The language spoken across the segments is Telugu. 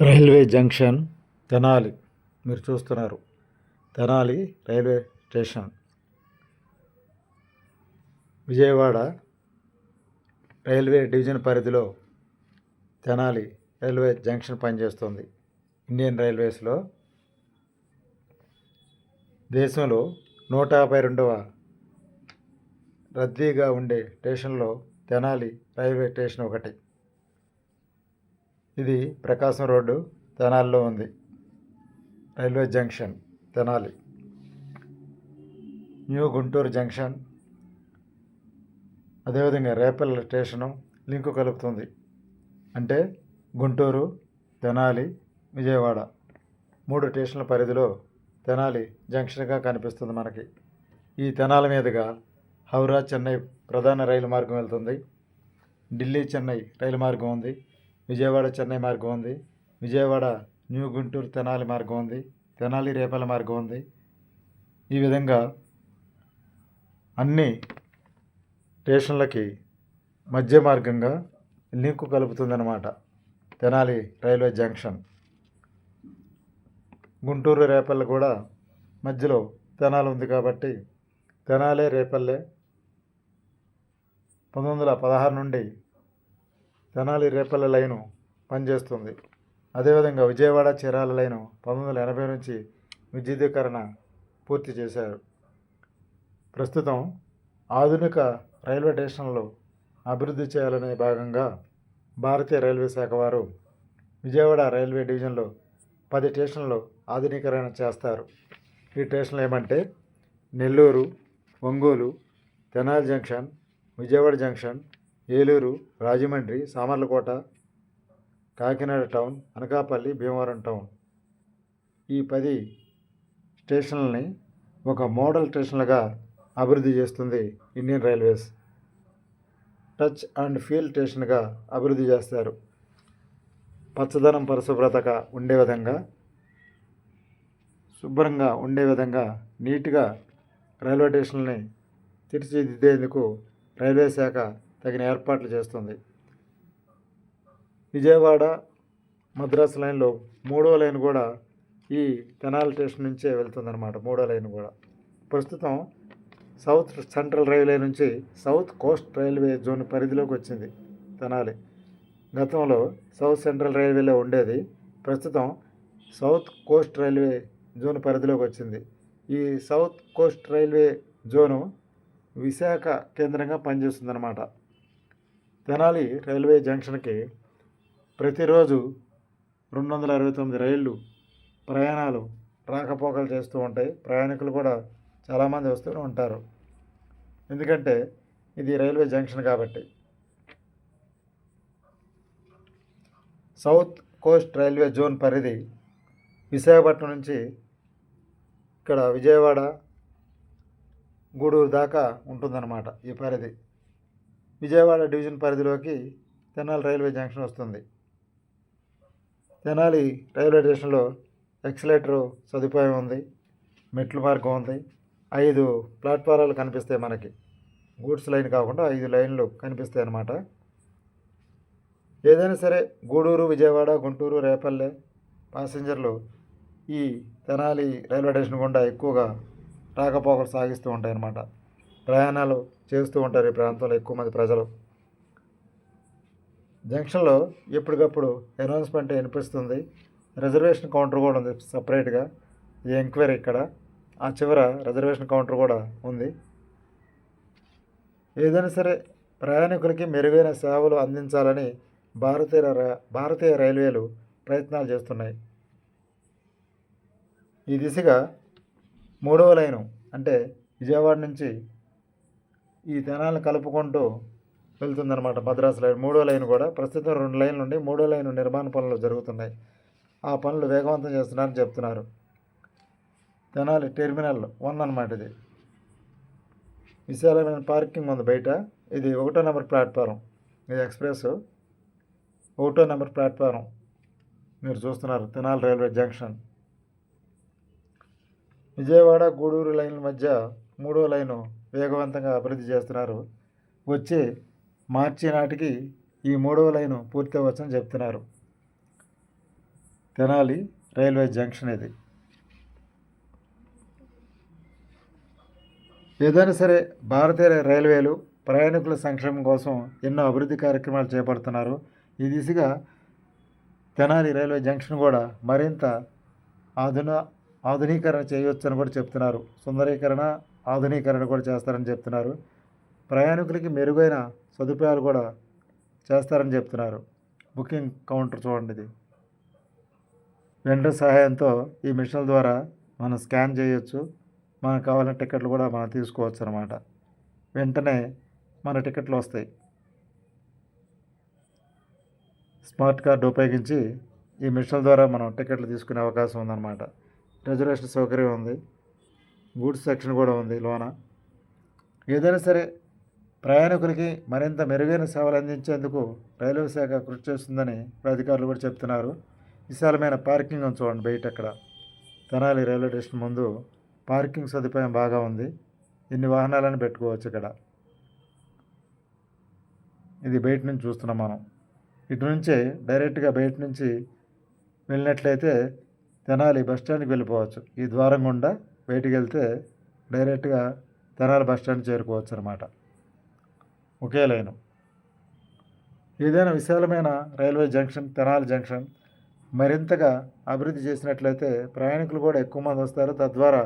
Railway junction. తెనాలి. మీరు చూస్తున్నారు. Tenali railway station. Vijayawada railway division పరిధిలో తెనాలి రైల్వే జంక్షన్ పనిచేస్తుంది. ఇండియన్ రైల్వేస్లో దేశంలో నూట యాభై రెండవ రద్దీగా ఉండే స్టేషన్లో తెనాలి రైల్వే స్టేషన్ ఒకటి. ఇది ప్రకాశం రోడ్డు తెనాలిలో ఉంది. Railway junction Tenali. New Guntur junction. అదేవిధంగా రేపల్ స్టేషను లింకు కలుపుతుంది. అంటే గుంటూరు తెనాలి విజయవాడ మూడు స్టేషన్ల పరిధిలో తెనాలి జంక్షన్గా కనిపిస్తుంది మనకి. ఈ తెనాలి మీదుగా హౌరా చెన్నై ప్రధాన రైలు మార్గం వెళ్తుంది. ఢిల్లీ చెన్నై రైలు మార్గం ఉంది. విజయవాడ చెన్నై మార్గం ఉంది. విజయవాడ న్యూ గుంటూరు తెనాలి మార్గం ఉంది. తెనాలి రేపల మార్గం ఉంది. ఈ విధంగా అన్ని స్టేషన్లకి మధ్య మార్గంగా link కలుపుతుందన్నమాట. Tenali railway junction. Guntur Repalle కూడా మధ్యలో తెనాలి ఉంది కాబట్టి తెనాలే రేపల్లె పంతొమ్మిది వందల పదహారు నుండి తెనాలి రేపల్ల లైను పనిచేస్తుంది. అదేవిధంగా విజయవాడ చీరాల లైను పంతొమ్మిది వందల ఎనభై నుంచి విద్యుదీకరణ పూర్తి చేశారు. ప్రస్తుతం ఆధునిక రైల్వే స్టేషన్లు అభివృద్ధి చేయాలనే భాగంగా భారతీయ రైల్వే శాఖ వారు విజయవాడ రైల్వే డివిజన్లో పది స్టేషన్లు ఆధునీకరణ చేస్తారు. ఈ స్టేషన్లు ఏమంటే Nellore Ongole Tenali junction Vijayawada junction Eluru Rajahmundry Samarlakota Kakinada town Anakapalli Bhimavaram town. ఈ పది స్టేషన్లని ఒక మోడల్ స్టేషన్లుగా అభివృద్ధి చేస్తుంది Indian railways. Touch and feel స్టేషన్గా అభివృద్ధి చేస్తారు. పచ్చదనం పరిశుభ్రతగా ఉండే విధంగా శుభ్రంగా ఉండే విధంగా నీట్గా రైల్వే స్టేషన్ని తీర్చిదిద్దేందుకు రైల్వే శాఖ తగిన ఏర్పాట్లు చేస్తుంది. విజయవాడ మద్రాసు లైన్లో మూడో లైన్ కూడా ఈ తెనాలి స్టేషన్ నుంచే వెళ్తుందన్నమాట. మూడో లైన్ కూడా. ప్రస్తుతం సౌత్ సెంట్రల్ రైల్వే నుంచి సౌత్ కోస్ట్ రైల్వే జోన్ పరిధిలోకి వచ్చింది తెనాలి గతంలో సౌత్ సెంట్రల్ రైల్వేలో ఉండేది. ప్రస్తుతం సౌత్ కోస్ట్ రైల్వే జోన్ పరిధిలోకి వచ్చింది. ఈ south coast railway zone Visakha కేంద్రంగా పనిచేస్తుందన్నమాట. తెనాలి రైల్వే జంక్షన్కి ప్రతిరోజు రెండు వందల అరవై తొమ్మిది రైళ్ళు ప్రయాణాలు రాకపోకలు చేస్తూ ఉంటాయి. ప్రయాణికులు కూడా చాలామంది వస్తూనే ఉంటారు. ఎందుకంటే ఇది రైల్వే జంక్షన్ కాబట్టి. సౌత్ కోస్ట్ రైల్వే జోన్ పరిధి విశాఖపట్నం నుంచి ఇక్కడ విజయవాడ గూడూరు దాకా ఉంటుందన్నమాట ఈ పరిధి. విజయవాడ డివిజన్ పరిధిలోకి తెనాలి రైల్వే జంక్షన్ వస్తుంది. తెనాలి రైల్వే స్టేషన్లో ఎక్సలేటర్ సదుపాయం ఉంది. మెట్ల మార్గం ఉంది. ఐదు ప్లాట్ఫారాలు కనిపిస్తాయి మనకి. గూడ్స్ లైన్ కాకుండా ఐదు లైన్లు కనిపిస్తాయి అన్నమాట. ఏదైనా సరే గూడూరు విజయవాడ గుంటూరు రేపల్లె ప్యాసింజర్లు ఈ తెనాలి రైల్వే స్టేషన్ గుండా ఎక్కువగా రాకపోకలు సాగిస్తూ ఉంటాయి అన్నమాట ప్రయాణాలు చేస్తూ ఉంటారు ఈ ప్రాంతంలో ఎక్కువ మంది ప్రజలు. జంక్షన్లో ఎప్పటికప్పుడు అనౌన్స్మెంట్ వినిపిస్తుంది. రిజర్వేషన్ కౌంటర్ కూడా ఉంది సపరేట్గా. ఈ ఎంక్వైరీ ఇక్కడ. ఆ చివర రిజర్వేషన్ కౌంటర్ కూడా ఉంది. ఏదైనా సరే ప్రయాణికులకి మెరుగైన సేవలు అందించాలని భారతీయ భారతీయ రైల్వేలు ప్రయత్నాలు చేస్తున్నాయి. ఈ దిశగా మూడవ లైను అంటే విజయవాడ నుంచి ఈ తెనాలను కలుపుకుంటూ వెళ్తుందన్నమాట మద్రాసు లైన్. మూడో లైన్ కూడా ప్రస్తుతం రెండు లైన్లు ఉండి మూడో లైన్ నిర్మాణ పనులు జరుగుతున్నాయి. ఆ పనులు వేగవంతం చేస్తున్నారని చెప్తున్నారు. తెనాలి టెర్మినల్ వన్ అనమాట ఇది. విశాలమైన పార్కింగ్ ఉంది బయట. ఇది ఒకటో నెంబర్ ప్లాట్ఫారం. ఇది ఎక్స్ప్రెస్ ఒకటో నెంబర్ ప్లాట్ఫారం. మీరు చూస్తున్నారు తెనాలి రైల్వే జంక్షన్. విజయవాడ గూడూరు లైన్ల మధ్య మూడో లైను వేగవంతంగా అభివృద్ధి చేస్తున్నారు. వచ్చే మార్చి నాటికి ఈ మూడవ లైను పూర్తి చెప్తున్నారు. తెనాలి రైల్వే జంక్షన్ ఇది. ఏదైనా సరే భారతీయ రైల్వేలు ప్రయాణికుల సంక్షేమం కోసం ఎన్నో అభివృద్ధి కార్యక్రమాలు చేపడుతున్నారు. ఈ దిశగా తెనాలి రైల్వే జంక్షన్ కూడా మరింత ఆధున ఆధునీకరణ చేయవచ్చని కూడా చెప్తున్నారు. సుందరీకరణ ఆధునీకరణ కూడా చేస్తారని చెప్తున్నారు. ప్రయాణికులకి మెరుగైన సదుపాయాలు కూడా చేస్తారని చెప్తున్నారు. బుకింగ్ కౌంటర్ చూడండి ఇది. వెండర్ సహాయంతో ఈ మిషన్ల ద్వారా మనం స్కాన్ చేయొచ్చు. మనకు కావాలని టికెట్లు కూడా మనం తీసుకోవచ్చు అనమాట వెంటనే మన టికెట్లు వస్తాయి. స్మార్ట్ కార్డు ఉపయోగించి ఈ మిషన్ల ద్వారా మనం టికెట్లు తీసుకునే అవకాశం ఉందన్నమాట. రిజర్వేషన్ సౌకర్యం ఉంది. గూడ్స్ సెక్షన్ కూడా ఉంది లోన. ఏదైనా సరే ప్రయాణికులకి మరింత మెరుగైన సేవలు అందించేందుకు రైల్వే శాఖ కృషి చేస్తుందని అధికారులు కూడా చెప్తున్నారు. విశాలమైన పార్కింగ్ ఉంది చూడండి బయట అక్కడ. తెనాలి రైల్వే స్టేషన్ ముందు పార్కింగ్ సదుపాయం బాగా ఉంది. ఇన్ని వాహనాలను పెట్టుకోవచ్చు ఇక్కడ? ఇది బయట నుంచి చూస్తున్నాం మనం. ఇటు నుంచే డైరెక్ట్గా బయట నుంచి వెళ్ళినట్లయితే తెనాలి బస్ స్టాండ్కి వెళ్ళిపోవచ్చు. ఈ ద్వారం గుండా బయటికి వెళ్తే డైరెక్ట్గా తెనాలి బస్ స్టాండ్ చేరుకోవచ్చు అనమాట ఒకే లైను. ఏదైనా విశాలమైన రైల్వే జంక్షన్ తెనాలి జంక్షన్ మరింతగా అభివృద్ధి చేసినట్లయితే ప్రయాణికులు కూడా ఎక్కువ మంది వస్తారు. తద్వారా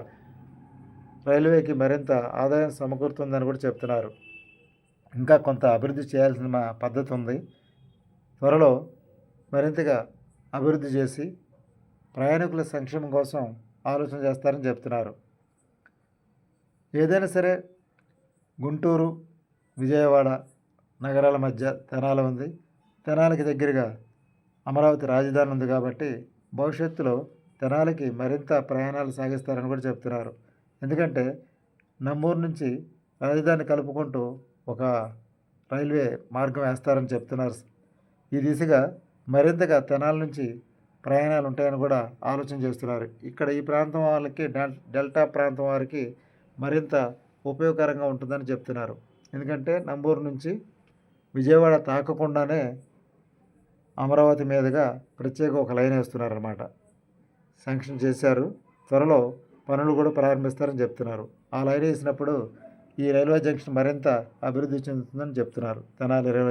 రైల్వేకి మరింత ఆదాయం సమకూరుతుందని కూడా చెప్తున్నారు. ఇంకా కొంత అభివృద్ధి చేయాల్సిన పద్ధతి ఉంది త్వరలో మరింతగా అభివృద్ధి చేసి ప్రయాణికుల సంక్షేమం కోసం ఆలోచన చేస్తారని చెప్తున్నారు. ఏదైనా సరే గుంటూరు విజయవాడ నగరాల మధ్య తెనాల ఉంది. తెనాలకి దగ్గరగా అమరావతి రాజధాని ఉంది కాబట్టి భవిష్యత్తులో తెనాలకి మరింత ప్రయాణాలు సాగిస్తారని కూడా చెప్తున్నారు. ఎందుకంటే నమ్మూరు నుంచి రాజధాని కలుపుకుంటూ ఒక రైల్వే మార్గం వేస్తారని చెప్తున్నారు. ఈ దిశగా మరింతగా తెనాల నుంచి ప్రయాణాలు ఉంటాయని కూడా ఆలోచన చేస్తున్నారు. ఇక్కడ ఈ ప్రాంతం వాళ్ళకి డెల్ డెల్టా ప్రాంతం వారికి మరింత ఉపయోగకరంగా ఉంటుందని చెప్తున్నారు. ఎందుకంటే నంబూరు నుంచి విజయవాడ తాకకుండానే అమరావతి మీదుగా ప్రత్యేక ఒక లైన్ వేస్తున్నారన్నమాట. శాంక్షన్ చేశారు. త్వరలో పనులు కూడా ప్రారంభిస్తారని చెప్తున్నారు. ఆ లైన్ వేసినప్పుడు ఈ రైల్వే జంక్షన్ మరింత అభివృద్ధి చెందుతుందని చెప్తున్నారు. తెనాలి రైల్వే